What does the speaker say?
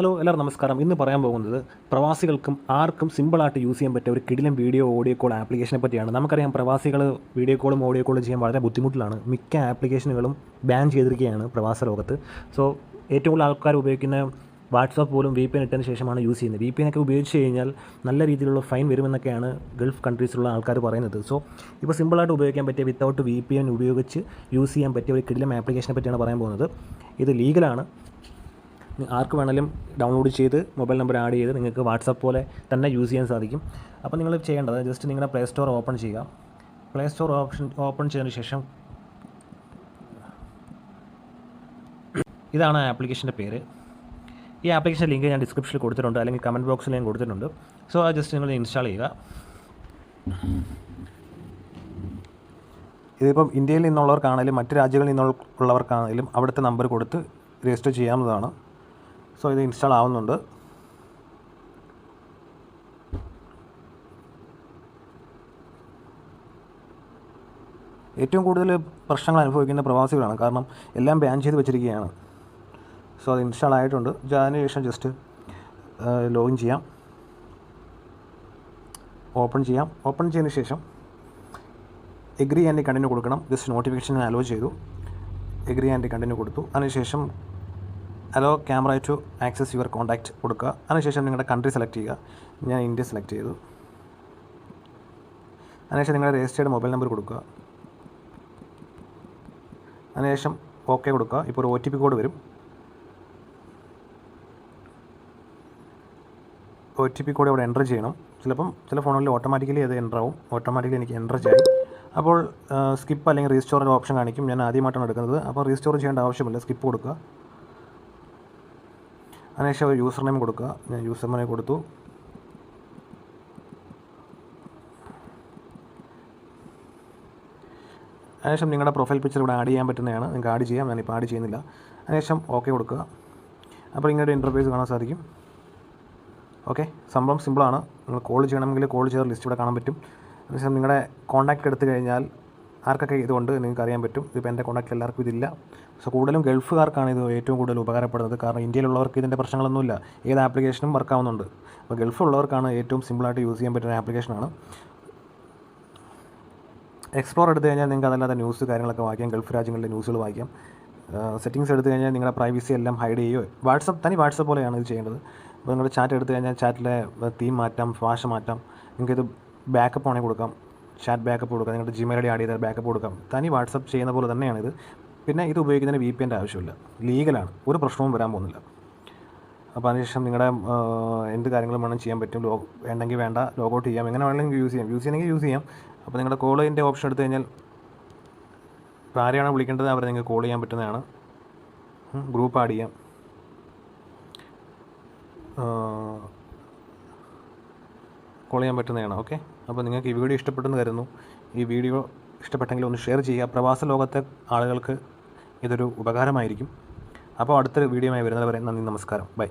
Hello എല്ലാവർക്കും നമസ്കാരം. ഇന്ന് പറയാൻ പോകുന്നത് പ്രവാസികൾക്കും ആർക്കും സിമ്പിളായിട്ട് യൂസ് ചെയ്യാൻ പറ്റിയ ഒരു കിടിലം വീഡിയോ ഓഡിയോ കോൾ ആപ്ലിക്കേഷനെ പറ്റിയാണ്. നമുക്കറിയാം പ്രവാസികൾ വീഡിയോ കോളും ഓഡിയോ കോളും ചെയ്യാൻ വളരെ ബുദ്ധിമുട്ടിലാണ്. മിക്ക ആപ്ലിക്കേഷനുകളും ബാൻ ചെയ്തിരിക്കുകയാണ് പ്രവാസ ലോകത്ത്. സോ ഏറ്റവും കൂടുതൽ ആൾക്കാർ ഉപയോഗിക്കുന്ന വാട്സാപ്പ് പോലും വി പി എൻ ഇട്ടതിന് ശേഷമാണ് യൂസ് ചെയ്യുന്നത്. വി പി ഒക്കെ ഉപയോഗിച്ച് കഴിഞ്ഞാൽ നല്ല രീതിയിലുള്ള ഫൈൻ വരുമെന്നൊക്കെയാണ് ഗൾഫ് കൺട്രീസിലുള്ള ആൾക്കാർ പറയുന്നത്. സോ ഇപ്പോൾ സിമ്പിളായിട്ട് ഉപയോഗിക്കാൻ പറ്റിയ വിത്തൗട്ട് വി പി എൻ ഉപയോഗിച്ച് യൂസ് ചെയ്യാൻ പറ്റിയ ഒരു കിടിലം ആപ്ലിക്കേഷനെ പറ്റിയാണ് പറയാൻ പോകുന്നത്. ഇത് ലീഗലാണ് ആർക്ക് വേണമെങ്കിലും ഡൗൺലോഡ് ചെയ്ത് മൊബൈൽ നമ്പർ ആഡ് ചെയ്ത് നിങ്ങൾക്ക് വാട്സപ്പ് പോലെ തന്നെ യൂസ് ചെയ്യാൻ സാധിക്കും. അപ്പോൾ നിങ്ങൾ ചെയ്യേണ്ടത് ജസ്റ്റ് നിങ്ങളുടെ പ്ലേ സ്റ്റോർ ഓപ്പൺ ചെയ്യുക. പ്ലേ സ്റ്റോർ ഓപ്ഷൻ ഓപ്പൺ ചെയ്തതിന് ശേഷം ഇതാണ് ആപ്ലിക്കേഷന്റെ പേര്. ഈ ആപ്ലിക്കേഷൻ ലിങ്ക് ഞാൻ ഡിസ്ക്രിപ്ഷനിൽ കൊടുത്തിട്ടുണ്ട് അല്ലെങ്കിൽ കമന്റ് ബോക്സിൽ ഞാൻ കൊടുത്തിട്ടുണ്ട്. സോ അത് ജസ്റ്റ് നിങ്ങൾ ഇൻസ്റ്റാൾ ചെയ്യുക. ഇതിപ്പം ഇന്ത്യയിൽ നിന്നുള്ളവർക്കാണെങ്കിലും മറ്റ് രാജ്യങ്ങളിൽ നിന്നുള്ളവർക്കാണെങ്കിലും അവിടുത്തെ നമ്പർ കൊടുത്ത് രജിസ്റ്റർ ചെയ്യാവുന്നതാണ്. സോ ഇത് ഇൻസ്റ്റാൾ ആവുന്നുണ്ട്. ഏറ്റവും കൂടുതൽ പ്രശ്നങ്ങൾ അനുഭവിക്കുന്ന പ്രവാസികളാണ്. കാരണം എല്ലാം ബാൻ ചെയ്ത് വെച്ചിരിക്കുകയാണ്. സോ അത് ഇൻസ്റ്റാൾ ആയിട്ടുണ്ട്. അതിന് ശേഷം ജസ്റ്റ് ലോഗിൻ ചെയ്യാം. ഓപ്പൺ ചെയ്യാം. ഓപ്പൺ ചെയ്തതിന് ശേഷം എഗ്രി ആൻഡ് കണ്ടിന്യൂ കൊടുക്കണം. ജസ്റ്റ് നോട്ടിഫിക്കേഷൻ അലോ ചെയ്തു. എഗ്രി ആൻഡ് കണ്ടിന്യൂ കൊടുത്തു. അതിനുശേഷം allow camera to access your contact കൊടുക്കുക. അതിനുശേഷം നിങ്ങളുടെ കൺട്രി സെലക്ട് ചെയ്യുക. ഞാൻ ഇന്ത്യ സെലക്ട് ചെയ്തു. അതിനുശേഷം നിങ്ങളുടെ രജിസ്റ്റേർഡ് മൊബൈൽ നമ്പർ കൊടുക്കുക. അതിനുശേഷം ഓക്കെ കൊടുക്കുക. ഇപ്പോൾ ഒരു ഒ ടി പി കോഡ് വരും. ഒ ടി പി കോഡ് ഇവിടെ എന്റർ ചെയ്യണം. ചിലപ്പം ചില ഫോണുകളിൽ ഓട്ടോമാറ്റിക്കലി അത് എന്റർ ആവും. ഓട്ടോമാറ്റിക്കലി എനിക്ക് എന്റർ ചെയ്യും അപ്പോൾ സ്കിപ്പ് അല്ലെങ്കിൽ റീസ്റ്റോറിന്റെ ഓപ്ഷൻ കാണിക്കും. ഞാൻ ആദ്യമായിട്ടാണ് എടുക്കുന്നത്. അപ്പോൾ റീസ്റ്റോർ ചെയ്യേണ്ട ആവശ്യമില്ല. സ്കിപ്പ് കൊടുക്കുക. അതിനുശേഷം ഒരു യൂസർ നെയിം കൊടുക്കുക. ഞാൻ യൂസർ നെയിം കൊടുത്തു. അതിനുശേഷം നിങ്ങളുടെ പ്രൊഫൈൽ പിക്ചർ ഇവിടെ ആഡ് ചെയ്യാൻ പറ്റുന്നതാണ്. നിങ്ങൾക്ക് ആഡ് ചെയ്യാം. ഞാനിപ്പോൾ ആഡ് ചെയ്യുന്നില്ല. അതിനുശേഷം ഓക്കെ കൊടുക്കുക. അപ്പോൾ ഇങ്ങനൊരു ഇന്റർഫേസ് കാണാൻ സാധിക്കും. ഓക്കെ സംഭവം സിമ്പിളാണ് നിങ്ങൾ കോൾ ചെയ്യണമെങ്കിൽ കോൾ ചെയ്ത ലിസ്റ്റ് ഇവിടെ കാണാൻ പറ്റും. അതിനുശേഷം നിങ്ങളുടെ കോൺടാക്റ്റ് എടുത്തു കഴിഞ്ഞാൽ ആർക്കൊക്കെ ഇതുണ്ട് നിങ്ങൾക്ക് അറിയാൻ പറ്റും. ഇതിപ്പോൾ എന്റെ കോൺടാക്റ്റ് എല്ലാവർക്കും ഇതില്ല. സോ കൂടുതലും ഗൾഫുകാർക്കാണ് ഇത് ഏറ്റവും കൂടുതൽ ഉപകാരപ്പെടുന്നത്. കാരണം ഇന്ത്യയിലുള്ളവർക്ക് ഇതിന്റെ പ്രശ്നങ്ങളൊന്നുമില്ല. ഏത് ആപ്ലിക്കേഷനും വർക്ക് ആവുന്നുണ്ട്. അപ്പോൾ ഗൾഫുള്ളവർക്കാണ് ഏറ്റവും സിമ്പിളായിട്ട് യൂസ് ചെയ്യാൻ പറ്റുന്ന ആപ്ലിക്കേഷനാണ്. എക്സ്പ്ലോർ എടുത്തു കഴിഞ്ഞാൽ നിങ്ങൾക്ക് അതല്ലാതെ ന്യൂസ് കാര്യങ്ങളൊക്കെ വായിക്കാം. ഗൾഫ് രാജ്യങ്ങളിലെ ന്യൂസുകൾ വായിക്കാം. സെറ്റിങ്സ് എടുത്തു കഴിഞ്ഞാൽ നിങ്ങളുടെ പ്രൈവസി എല്ലാം ഹൈഡ് ചെയ്യുകയോ വാട്സപ്പ് തനി വാട്സപ്പ് പോലെയാണ് ഇത് ചെയ്യേണ്ടത്. അപ്പോൾ നിങ്ങൾ ചാറ്റ് എടുത്തു കഴിഞ്ഞാൽ ചാറ്റിലെ തീം മാറ്റാം ഭാഷ മാറ്റാം. നിങ്ങൾക്കിത് ബാക്കപ്പ് ആണെങ്കിൽ കൊടുക്കാം. ചാറ്റ് ബാക്കപ്പ് കൊടുക്കാം നിങ്ങളുടെ ജിമെയിൽ ഐ ഡി ആഡ് ചെയ്താൽ ബാക്കപ്പ് കൊടുക്കാം. തനി വാട്സപ്പ് ചെയ്യുന്ന പോലെ തന്നെയാണിത് പിന്നെ ഇത് ഉപയോഗിക്കുന്നതിന് വി പി എന്റെ ആവശ്യമില്ല. ലീഗലാണ്. ഒരു പ്രശ്നവും വരാൻ പോകുന്നില്ല. അപ്പോൾ അതിനുശേഷം നിങ്ങളുടെ എന്ത് കാര്യങ്ങളും വേണം ചെയ്യാൻ പറ്റും. ലോ വേണ്ടെങ്കിൽ വേണ്ട ലോഗൗട്ട് ചെയ്യാം. എങ്ങനെ വേണമെങ്കിൽ യൂസ് ചെയ്യാം. യൂസ് ചെയ്യണമെങ്കിൽ യൂസ് ചെയ്യാം. അപ്പോൾ നിങ്ങളുടെ കോളിന്റെ ഓപ്ഷൻ എടുത്തു കഴിഞ്ഞാൽ ഇപ്പോൾ ആരെയാണോ വിളിക്കേണ്ടത് അവരെ നിങ്ങൾക്ക് കോൾ ചെയ്യാൻ പറ്റുന്നതാണ്. ഗ്രൂപ്പ് ആഡ് ചെയ്യാം. കോൾ ചെയ്യാൻ പറ്റുന്നതാണ് ഓക്കെ അപ്പോൾ നിങ്ങൾക്ക് ഈ വീഡിയോ ഇഷ്ടപ്പെട്ടെന്ന് കരുതുന്നു. ഈ വീഡിയോ ഇഷ്ടപ്പെട്ടെങ്കിൽ ഒന്ന് ഷെയർ ചെയ്യുക. പ്രവാസ ലോകത്തെ ആളുകൾക്ക് ഇതൊരു ഉപകാരമായിരിക്കും. അപ്പോൾ അടുത്തൊരു വീഡിയോയുമായി വരുന്നത് വരെ നന്ദി നമസ്കാരം. ബൈ